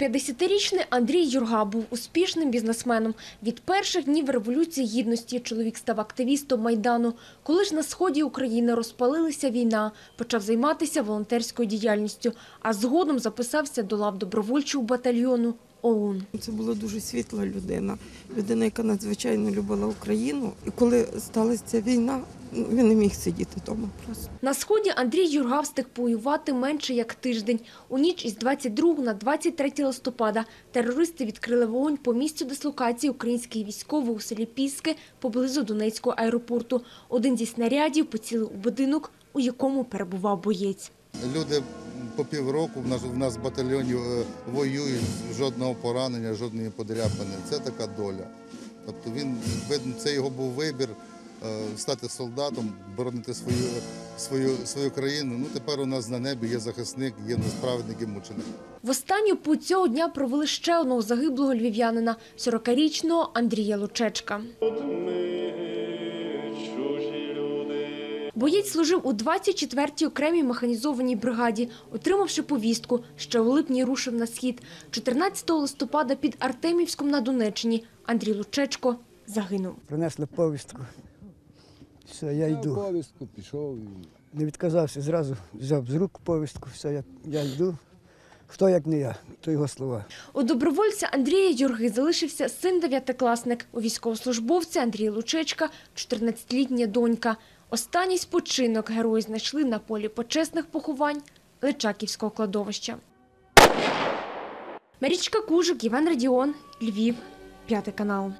50-річний Андрій Юрга був успішним бізнесменом. Від перших днів Революції Гідності чоловік став активістом Майдану. Коли ж на сході України розпалилася війна, почав займатися волонтерською діяльністю, а згодом записався до лав добровольчого батальйону ОУН. Це була дуже світла людина, людина, яка надзвичайно любила Україну. І коли сталася ця війна, він не міг сидіти вдома просто. На сході Андрій Юрга встиг воювати менше як тиждень. У ніч із 22 на 23 листопада терористи відкрили вогонь по місцю дислокації українських військових у селі Піски поблизу Донецького аеропорту. Один зі снарядів поцілив у будинок, у якому перебував боєць. Люди по півроку в нас, в нас в батальйоні е, воюють, жодного поранення, жодної подряпини. Це така доля. Тобто він, видно, це його був вибір стати солдатом, боронити свою, свою, свою країну. Ну, тепер у нас на небі є захисник, є несправедник і мученик. В останню путь цього дня провели ще одного загиблого львів'янина – 40-річного Андрія Лучечка. Боєць служив у 24-й окремій механізованій бригаді, отримавши повістку, ще у липні рушив на схід. 14 листопада під Артемівськом на Донеччині Андрій Лучечко загинув. Принесли повістку. Все, я йду. Повістку пішов. Не відказався, зразу взяв з рук повістку, все, я, я йду. Хто як не я, то його слова. У добровольця Андрія Юрги залишився син дев'ятикласник. У військовослужбовця Андрія Лучечка – 14-літня донька. Останній спочинок герої знайшли на полі почесних поховань Личаківського кладовища. Марічка Кужик, Іван Радіон, Львів, п'ятий канал.